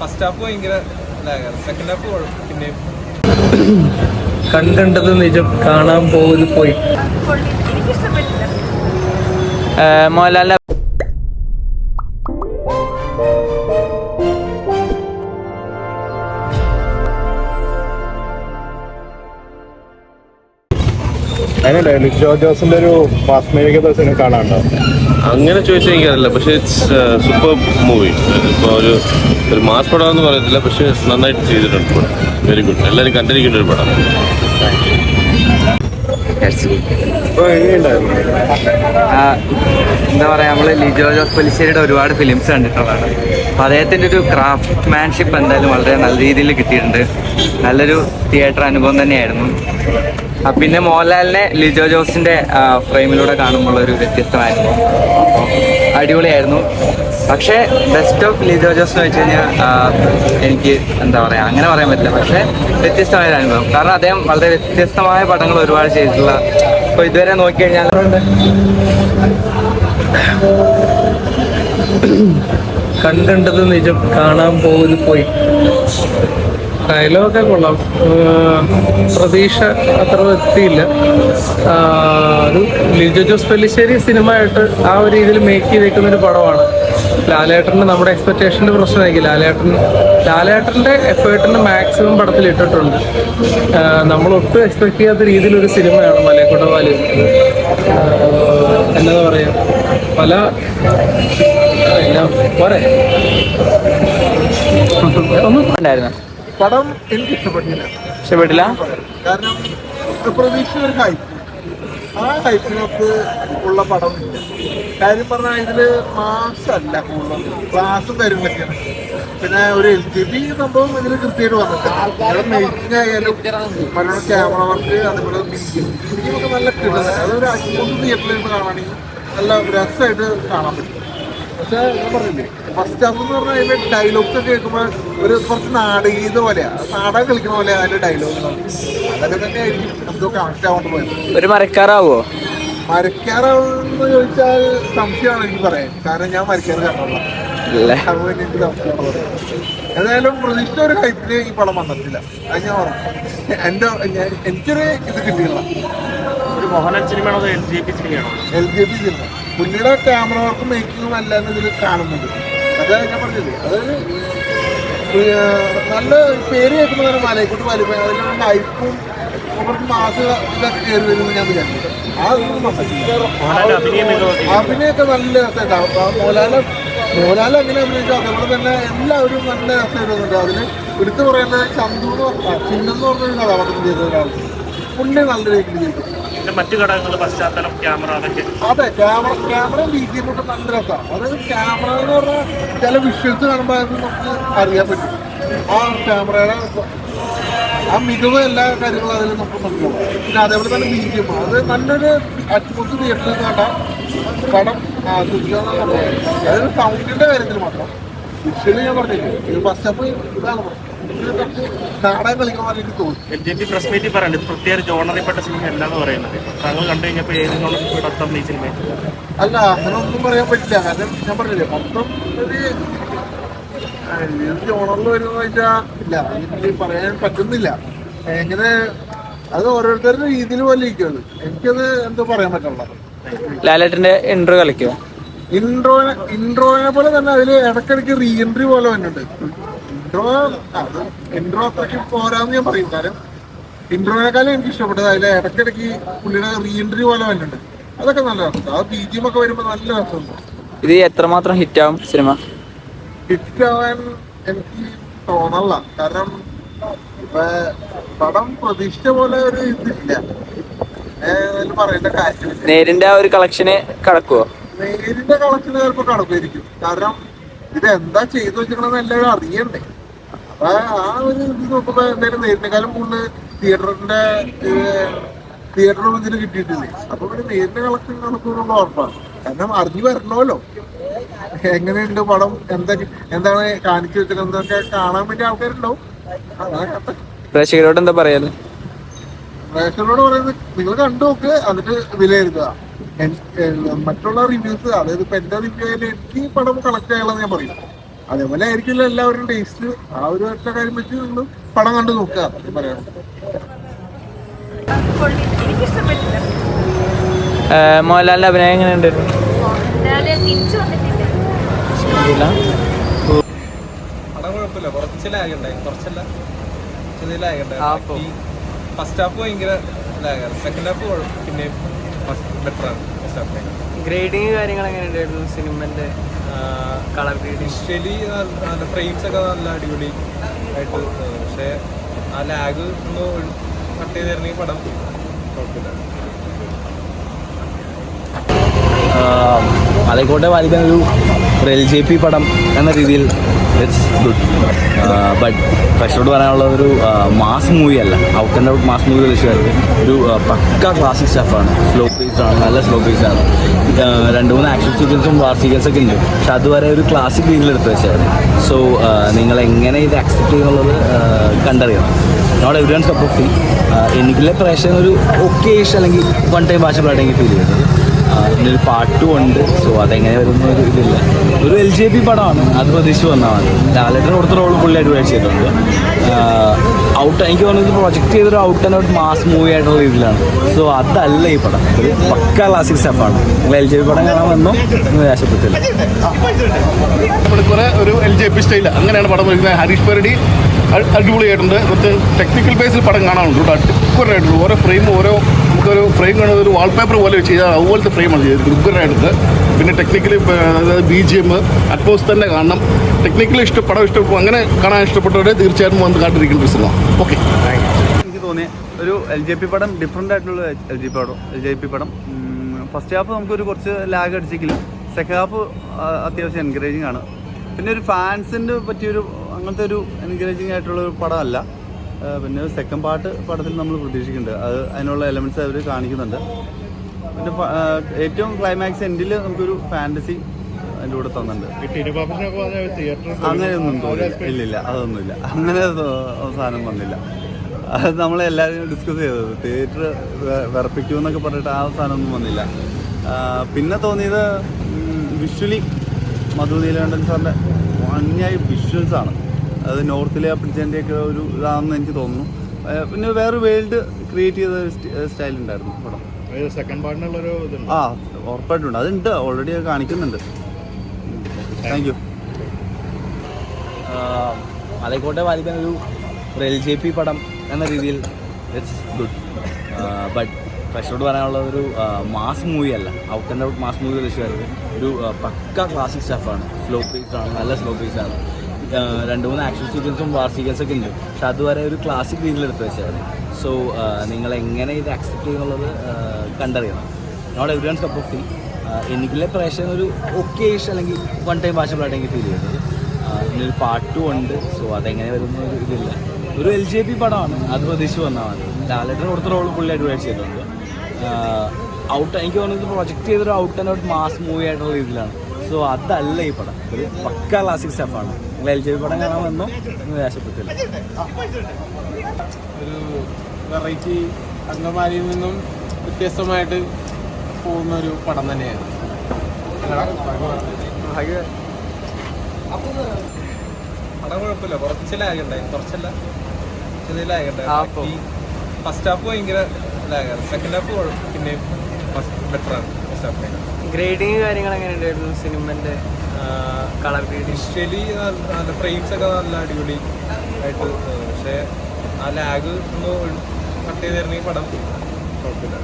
First half ഭയങ്കര second half പിന്നെ കണ്ടത് നിജം. കാണാൻ പോകുന്നു പോയി. മോഹൻലാലിന്റെ അതിനല്ലേ ലിജോ ജോസിന്റെ ഒരു മാസ്മരിക ദിവസം കാണാണ്ടോ അങ്ങനെ ചോദിച്ചാൽ എനിക്കറിയില്ല പക്ഷേ ഇറ്റ്സ് സൂപ്പർ മൂവി ഇപ്പോൾ ഒരു ഒരു മാസ് പടം എന്ന് പറയത്തില്ല പക്ഷേ നന്നായിട്ട് ചെയ്തിട്ടുണ്ട് പടം വെരി ഗുഡ് എല്ലാവരും കണ്ടിരിക്കേണ്ട ഒരു പടം. എന്താ പറയാ നമ്മൾ ലിജോ ജോസ് പലിശ്ശേരിയുടെ ഒരുപാട് ഫിലിംസ് കണ്ടിട്ടുള്ളതാണ്. അപ്പൊ അദ്ദേഹത്തിന്റെ ഒരു ക്രാഫ്റ്റ് മാൻഷിപ്പ് എന്തായാലും വളരെ നല്ല രീതിയിൽ കിട്ടിയിട്ടുണ്ട്. നല്ലൊരു തിയേറ്റർ അനുഭവം തന്നെയായിരുന്നു. പിന്നെ മോഹൻലാലിനെ ലിജോ ജോസിന്റെ ഫ്രെയിമിലൂടെ കാണുമ്പോൾ ഒരു വ്യത്യസ്തമായിരുന്നു. അപ്പോൾ അടിപൊളിയായിരുന്നു. പക്ഷേ ബെസ്റ്റ് ഓഫ് ലിജോ ജോസ് എന്ന് വെച്ച് കഴിഞ്ഞാൽ എനിക്ക് എന്താ പറയാ അങ്ങനെ പറയാൻ പറ്റില്ല. പക്ഷേ വ്യത്യസ്തമായ ഒരു അനുഭവം. കാരണം അദ്ദേഹം വളരെ വ്യത്യസ്തമായ പടങ്ങൾ ഒരുപാട് ചെയ്തിട്ടുള്ള ഇപ്പോൾ ഇതുവരെ നോക്കിക്കഴിഞ്ഞാൽ കണ്ടത് നിജം കാണാൻ പോകുന്നു പോയി. ഡയലോഗൊക്കെ കൊള്ളാം. പ്രതീക്ഷ അത്ര എത്തിയില്ല. ഒരു ലിജോ ജോസ് പെല്ലിശ്ശേരി സിനിമയായിട്ട് ആ ഒരു രീതിയിൽ മേക്ക് ചെയ്തേക്കുന്ന ഒരു പടമാണ്. ലാലേട്ടന്റെ നമ്മുടെ എക്സ്പെക്ടേഷന്റെ പ്രശ്നമായിരിക്കും. ലാലേട്ടൻ ലാലേട്ടന്റെ എഫേർട്ടിന് മാക്സിമം പടത്തിൽ ഇട്ടിട്ടുണ്ട്. നമ്മൾ ഒട്ടും എക്സ്പെക്ട് ചെയ്യാത്ത രീതിയിലൊരു സിനിമയാണ് മലയക്കോട്ട വാലി. എന്നതാ പറയുക പല എല്ലാം പോരെ. ഒന്നും ഉണ്ടായിരുന്നു പടം എനിക്ക് ഇഷ്ടപ്പെട്ടില്ല. ഇഷ്ടപ്പെട്ടില്ല? കാരണം പ്രതീക്ഷ ഒരു ഹൈപ്പ് ആ ഹൈപ്പിനകത്ത് ഉള്ള പടം ഇല്ല. കാര്യം പറഞ്ഞാൽ ഇതിൽ മാസല്ല കൂടുതൽ ക്ലാസ്സും കാര്യങ്ങളൊക്കെയാണ്. പിന്നെ ഒരു എൽ ജി ബി സംഭവം ഇതിൽ കൃത്യമായിട്ട് വന്നിട്ടുണ്ട് മേക്കിംഗ് ആയാലും മലയാളം ക്യാമറ വർക്ക് അതേപോലെ ഒക്കെ നല്ല കിട്ടുന്നത് അതൊരു അഞ്ച് തിയേറ്ററിൽ നിന്ന് കാണുകയാണെങ്കിൽ നല്ല രസമായിട്ട് കാണാൻ പറ്റും. പക്ഷേ ഞാൻ പറഞ്ഞില്ലേ ഫസ്റ്റ് ഹാഫ് എന്ന് പറഞ്ഞാൽ അതിന്റെ ഡയലോഗ്സ് ഒക്കെ കേൾക്കുമ്പോൾ ഒരു കുറച്ച് നാടകീയത പോലെയാ. നാടകം കളിക്കുന്ന പോലെ അതിന്റെ ഡയലോഗ് അതൊക്കെ തന്നെ ആയിരിക്കും എന്തോ കണക്ട് ആവാണ്ട് പോയത്. ഒരു മരക്കാറാവോ? മരക്കാറാവെന്ന് ചോദിച്ചാൽ സംശയമാണ് എനിക്ക് പറയാൻ. കാരണം ഞാൻ മരക്കാറ് അതുപോലെ എനിക്ക് സംശയമാണ് ഏതായാലും പ്രതീക്ഷ ഒരു ഹൈപ്പിൽ ഈ പടം വന്നിട്ടില്ല. അത് ഞാൻ പറഞ്ഞു എന്റെ ഞാൻ എനിക്കൊരു ഇത് കിട്ടിയില്ല. ഒരു മോഹൻലാൽ സിനിമയാണോ എൽ ജി പി സിനിമയാണോ? എൽ ജി പി സിനിമ. പുള്ളിയുടെ ക്യാമറ വർക്കും മേക്കിങ്ങും അല്ല എന്ന് ഇതിൽ കാണുന്നുണ്ട്. ഞാൻ പറഞ്ഞില്ലേ നല്ല പേര് കേൾക്കുമ്പോൾ തന്നെ മലയക്കൂട്ട് വലിപ്പം അതിലുള്ള ലൈഫും കുറച്ച് മാസ് ഇതൊക്കെ കയറി വരുമെന്ന് ഞാൻ വിചാരിച്ചു ആ അഭിനയൊക്കെ നല്ല രസമായിട്ടാണ് മോലാലം മോലാലം എങ്ങനെ അഭിനയിച്ചു. അതേപോലെ തന്നെ എല്ലാവരും നല്ല രസമായിട്ട് അതിന് എടുത്തു പറയുന്നത് ചന്തു എന്ന് പറഞ്ഞ ചിന്നെന്ന് പറഞ്ഞൊരു കഥാപാത്രം ചെയ്ത ഒരാൾ പുള്ളി നല്ല രീതിയിൽ ചെയ്തു. പിന്നെ മറ്റു ഘടകങ്ങൾ പശ്ചാത്തലം ക്യാമറ അതൊക്കെ. അതെ ക്യാമറ ക്യാമറ അതായത് ക്യാമറ എന്ന് പറഞ്ഞാൽ ചില വിഷ്വൽസ് കാണുമ്പോൾ നമുക്ക് അറിയാൻ പറ്റും. ആ ക്യാമറയുടെ ആ മികവ് എല്ലാ കാര്യങ്ങളും അതിൽ നമുക്ക് മനസ്സിലാവും. പിന്നെ അതേപോലെ തന്നെ ബി അത് നല്ലൊരു അറ്റ്മോസ് തിയേറ്ററിൽ കണ്ട പടം ആസ്വദിക്കാന്ന് പറഞ്ഞത്. അതായത് സൗണ്ടിന്റെ കാര്യത്തിൽ മാത്രം. വിഷയം ഞാൻ പറഞ്ഞില്ലേ? ഇത് അപ്പ് ഇതാണ്. പ്രശ്നം. കുറച്ച് കളിക്കാൻ എനിക്ക് തോന്നി. എൽ ജി പി പ്രസ് മീറ്റിൽ പറയുന്നത് പ്രത്യേക ജോണറിൽപ്പെട്ട സിനിമ അല്ലാന്ന് പറയുന്നത്. താങ്കൾ കണ്ടു കഴിഞ്ഞപ്പോൾ ഈ സിനിമ അല്ല അങ്ങനെ ഒന്നും പറയാൻ പറ്റില്ല. കാരണം ഞാൻ പറഞ്ഞില്ലേ മൊത്തം ഒരു ഏത് ജോണറിൽ വെച്ചാൽ ഇല്ല എനിക്ക് പറയാൻ പറ്റുന്നില്ല. എങ്ങനെ അത് ഓരോരുത്തരുടെ രീതിയിൽ പോലെ ഇരിക്കുന്നത് എനിക്കത് എന്തോ പറയാൻ പറ്റുള്ള ലാലേട്ടന്റെ ഇന്റർവ്യൂ കളിക്കോ? ഇൻട്രോനെ ഇൻട്രോനെ പോലെ തന്നെ അതിൽ ഇടക്കിടക്ക് റീ എൻട്രി പോലെ വന്നിട്ടുണ്ട്. ഇൻട്രോ ഇൻട്രോ അത്രയ്ക്ക് പോരാന്ന് ഞാൻ പറയും. കാരണം ഇൻട്രോനേക്കാളും എനിക്ക് ഇഷ്ടപ്പെട്ടത് അതിൽ ഇടയ്ക്കിടയ്ക്ക് പുള്ളിയുടെ റീ എൻട്രി പോലെ വന്നിട്ടുണ്ട്. അതൊക്കെ നല്ല രസമുണ്ട് ആ ബി ജി എം ഒക്കെ വരുമ്പോൾ നല്ല രസമുണ്ട് ഇത് എത്രമാത്രം ഹിറ്റ് ആവും സിനിമ? ഹിറ്റാവാൻ എനിക്ക് തോന്നല്ല കാരണം പടം പ്രതീക്ഷിച്ച പോലെ ഒരു ഇതില്ല. ഏതായാലും പറയേണ്ട കാര്യമില്ല. നേരിന്റെ ആ ഒരു കളക്ഷന് കടക്കുവോ? നേരിന്റെ കളക്ഷൻ ചിലപ്പോ കടക്കുമായിരിക്കും. കാരണം ഇത് എന്താ ചെയ്തു വെച്ചിട്ടുണ്ടെന്ന് എല്ലാവരും അറിയണ്ടേ. അപ്പൊ ആ ഒരു ഇത് നോക്കുമ്പോ എന്തായാലും നേരിനേക്കാളും കൂടുതൽ തിയേറ്ററിന്റെ തിയേറ്ററിൽ ഇതിന് കിട്ടിയിട്ടില്ലേ? അപ്പൊ പിന്നെ നേരിന്റെ കളക്ഷൻ കണക്കുള്ള ഉറപ്പാണ് കാരണം അറിഞ്ഞു വരണമല്ലോ. എങ്ങനെയുണ്ട് പടം? എന്തൊക്കെ എന്താണ് കാണിച്ചു വെച്ചിട്ടുള്ളതൊക്കെ കാണാൻ വേണ്ടി ആൾക്കാരുണ്ടാവും. പ്രേക്ഷകരോട് എന്താ പറയാ പ്രേക്ഷകരോട് പറയുന്നത് നിങ്ങൾ കണ്ടു നോക്ക് എന്നിട്ട് വിലയിരുത്തുക മറ്റുള്ള റിവ്യൂസ് അതായത് ഇപ്പൊ എന്റെ റിവ്യൂ ആയാലും എനിക്ക് പടം കളക്ട് ആയാലെന്ന് ഞാൻ പറയും. അതേപോലെ ആയിരിക്കില്ല എല്ലാവരും ടേസ്റ്റ് ആ ഒരു ഒറ്റ കാര്യം വെച്ച് നമ്മൾ പടം കണ്ടു നോക്കുക എനിക്കിഷ്ടപ്പെട്ടില്ല. മോഹൻലാലിന്റെ അഭിനയം പടം കുഴപ്പമില്ല. കുറച്ച് ലാഗ് ഉണ്ടായി കുറച്ചല്ല? ചെറിയ ലാഗ്? ഉണ്ടായി ഫസ്റ്റ് ഹാഫ് ഭയങ്കര ലാഗാണ് സെക്കൻഡ് ഹാഫ് പിന്നെ ബെറ്റർ ആണ്. ഫസ്റ്റ് ഹാഫിനേക്കാൾ ഗ്രേഡിങ് കാര്യങ്ങൾ എങ്ങനെയുണ്ടായിരുന്നു സിനിമന്റെ കളർ ഗ്രേഡിങ് ശരി നല്ല ഫ്രെയിംസ് ഒക്കെ നല്ല അടിപൊളി ആയിട്ട്. പക്ഷേ ആ ലാഗ് ഒന്ന് കട്ട് ചെയ്തിരുന്നെങ്കിൽ പടം കുഴപ്പമില്ല മലക്കോട്ടെ വാലിബൻ ഒരു എൽ ജെ പി പടം എന്ന രീതിയിൽ ഇറ്റ്സ് ഗുഡ് ബട്ട് ഫ്രഷോട് പറയാനുള്ള ഒരു മാസ് മൂവി അല്ല. Out and out mass movie വിളിച്ചായിരുന്നു ഒരു പക്ക ക്ലാസിക് സ്റ്റഫാണ് സ്ലോ പേസ്ഡ് ആണ് നല്ല സ്ലോ പേസ്ഡ് ആണ്. രണ്ട് മൂന്ന് ആക്ഷൻ സീക്വൻസും വാർ സീക്വൻസ് ഒക്കെ ഉണ്ട്. പക്ഷെ അതുവരെ ഒരു ക്ലാസിക് രീതിയിൽ എടുത്ത് വെച്ചായിരുന്നു. സോ നിങ്ങൾ എങ്ങനെ ഇത് അക്സെപ്റ്റ് ചെയ്യുന്നുള്ളത് കണ്ടറിയണം. നോട്ട് എവറി വൺസ് കപ്പ് എനിക്കുള്ള പ്രേക്ഷകൻ ഒരു ഒക്കേഷ് അല്ലെങ്കിൽ വൺ ടൈം വാച്ചബിളായിട്ട് എനിക്ക് ഫീൽ ചെയ്തത് ആ, ഇതിനൊരു പാട്ടും ഉണ്ട്. സോ അതെങ്ങനെ വരുന്ന ഒരു ഇതില്ല. ഒരു എൽ ജെ പി പടമാണ്. അത് പ്രതീക്ഷിച്ച് വന്നാൽ മതി. ലാലേട്ടൻ കൊടുത്ത റോൾ പുള്ളി അഡ്വൈസ് ചെയ്തിട്ടുണ്ട്. ഔട്ട് എനിക്ക് തോന്നുന്നത് പ്രൊജക്ട് ചെയ്തൊരു out and out mass movie ആയിട്ടുള്ള രീതിയിലാണ്. സോ അതല്ല ഈ പടം. ഒരു പക്ക ക്ലാസിക് സ്റ്റഫാണ് നിങ്ങൾ എൽ ജെ പി പടം കാണാൻ വന്നോ? എന്ന് നമ്മുടെ ഒരു എൽ ജെ പി സ്റ്റൈൽ അങ്ങനെയാണ് പടം വരുന്നത് ഹരീഷ് പരടി അടിപൊളിയായിട്ടുണ്ട്. കുറച്ച് ടെക്നിക്കൽ ബേസിൽ പടം കാണാനുണ്ട് കേട്ടോ. അടിപൊളിയായിട്ടുണ്ട്. ഓരോ ഫ്രെയിം ഓരോ നമുക്കൊരു ഫ്രെയിം കാണുന്നത് ഒരു വാൾപേപ്പർ പോലെ വെച്ച് ചെയ്താൽ അതുപോലത്തെ ഫ്രെയിമാണ് ചെയ്തത് ഉഗ്രനായിട്ടുണ്ട് പിന്നെ ടെക്നിക്കലി അതായത് ബി ജി എം അറ്റ്മോസ് തന്നെ കാണണം. ടെക്നിക്കലി ഇഷ്ടം പടം ഇഷ്ടപ്പെട്ടു അങ്ങനെ കാണാൻ ഇഷ്ടപ്പെട്ടവരെ തീർച്ചയായിട്ടും വന്ന് കാട്ടിരിക്കുന്ന ഒരു സിനിമ. ഓക്കെ എനിക്ക് തോന്നിയ ഒരു എൽ ജെ പി പടം ഡിഫറെന്റ് ആയിട്ടുള്ള എൽ ജി പടം എൽ ജെ പി പടം. ഫസ്റ്റ് ഹാഫ് നമുക്കൊരു കുറച്ച് ലാഗ് അടിച്ചെങ്കിലും സെക്കൻഡ് ഹാഫ് അത്യാവശ്യം എൻകറേജിങ് ആണ്. പിന്നെ ഒരു ഫാൻസിന്റെ പറ്റിയൊരു അങ്ങനത്തെ ഒരു എൻകറേജിങ് ആയിട്ടുള്ള ഒരു പടമല്ല. പിന്നെ സെക്കൻഡ് പാർട്ട് പടത്തിൽ നമ്മൾ പ്രതീക്ഷിക്കുന്നുണ്ട്. അത് അതിനുള്ള എലമെന്റ്സ് അവർ കാണിക്കുന്നുണ്ട്. പിന്നെ ഏറ്റവും ക്ലൈമാക്സ് എൻഡിൽ നമുക്കൊരു ഫാന്റസി അതിന്റെ കൂടെ തന്നിട്ടുണ്ട്. അങ്ങനെയൊന്നും ഇല്ല ഇല്ല. അതൊന്നുമില്ല അങ്ങനെ അവസാനം വന്നില്ല. അത് നമ്മളെല്ലാവരും ഡിസ്കസ് ചെയ്തത്. തിയേറ്റർ വിറപ്പിക്കുമെന്നൊക്കെ പറഞ്ഞിട്ട് ആ സാധനമൊന്നും വന്നില്ല. പിന്നെ തോന്നിയത് വിഷ്വലി മധു നീലകണ്ഠൻ സാറിന്റെ ഭംഗിയായി വിഷ്വൽസ് ആണ്. അത് നോർത്തിലെ പിടിച്ചതിന്റെയൊക്കെ ഒരു ഇതാണെന്ന് എനിക്ക് തോന്നുന്നു. പിന്നെ വേറെ വേൾഡ് ക്രിയേറ്റ് ചെയ്ത സ്റ്റൈൽ ഉണ്ടായിരുന്നു പടം സെക്കൻഡ് പാർട്ടിനുള്ളൊരു ആ ഉറപ്പായിട്ടുണ്ട് അതുണ്ട് ഓൾറെഡി കാണിക്കുന്നുണ്ട്. താങ്ക് യു മലക്കോട്ടെ വായിക്കാൻ ഒരു എൽ ജെ പി പടം എന്ന രീതിയിൽ ഇറ്റ്സ് ഗുഡ് ബട്ട് ഫ്രഷോട് പറയാനുള്ള ഒരു മാസ് മൂവി അല്ല. Out and out mass movie വിളിച്ചായിരുന്നു ഒരു പക്ക ക്ലാസിക് സ്റ്റഫാണ് സ്ലോ പീസ് ആണ് നല്ല സ്ലോ പീസ് ആണ്. രണ്ട് മൂന്ന് ആക്ഷൻ സീക്വൻസും വാർ സീക്വൻസ് ഒക്കെ ഉണ്ട്. പക്ഷെ അതുവരെ ഒരു ക്ലാസിക് രീതിയിൽ എടുത്ത് വെച്ചായിരുന്നു സോ നിങ്ങൾ എങ്ങനെ ഇത് അക്സെപ്റ്റ് ചെയ്യുന്നുള്ളത് കണ്ടറിയണം. Not everyone's cup of tea എനിക്കുള്ള പ്രേക്ഷകൻ ഒരു ഒക്കേഷൻ അല്ലെങ്കിൽ വൺ ടൈം വാച്ചബിളായിട്ട് എനിക്ക് ഫീൽ ചെയ്തത് ഇതിനൊരു പാട്ടും ഉണ്ട്. സോ അതെങ്ങനെ വരുന്ന ഒരു ഇതില്ല. ഒരു എൽ ജെ പി പടമാണ്. അത് പ്രതീക്ഷിച്ച് വന്നാൽ മതി. ലാലേട്ടന് കൊടുത്ത റോൾ പുള്ളി അഡ്വൈസ് ചെയ്തിട്ടുണ്ട്. ഔട്ട് എനിക്ക് തോന്നുന്നത് പ്രൊജക്ട് ചെയ്തൊരു out and out mass movie ആയിട്ടുള്ള രീതിയിലാണ്. സോ അതല്ല ഈ പടം. ഒരു പക്ക ക്ലാസിക് സ്റ്റഫാണ് നിങ്ങൾ എൽ ജി പടം കാണാൻ വന്നോ? നിരാശപ്പെട്ടില്ല ഒരു വെറൈറ്റി അങ്കമാലിയിൽ നിന്നും വ്യത്യസ്തമായിട്ട് പോകുന്ന ഒരു പടം തന്നെയാണ്. പടം കുഴപ്പമില്ല. കുറച്ച് ലാഗുണ്ടായി കുറച്ചല്ല ചെറിയ ലാഗ് Half ഓ? ഉണ്ടായി ഫസ്റ്റ് ഹാഫ് ഭയങ്കര ലാഗാണ് സെക്കൻഡ് ഹാഫ് പിന്നെ ബെറ്ററാണ് ഫസ്റ്റ് ഹാഫ് ഗ്രേഡിങ് കാര്യങ്ങൾ എങ്ങനെയുണ്ടായിരുന്നു സിനിമന്റെ കളർ ഡിജിറ്റലി നല്ല ഫ്രെയിംസ് ഒക്കെ നല്ല അടിപൊളി ആയിട്ട്. പക്ഷേ ആ ലാഗ് ഒന്ന് കട്ട് ചെയ്തിരുന്നെങ്കിൽ പടം കുഴപ്പമില്ല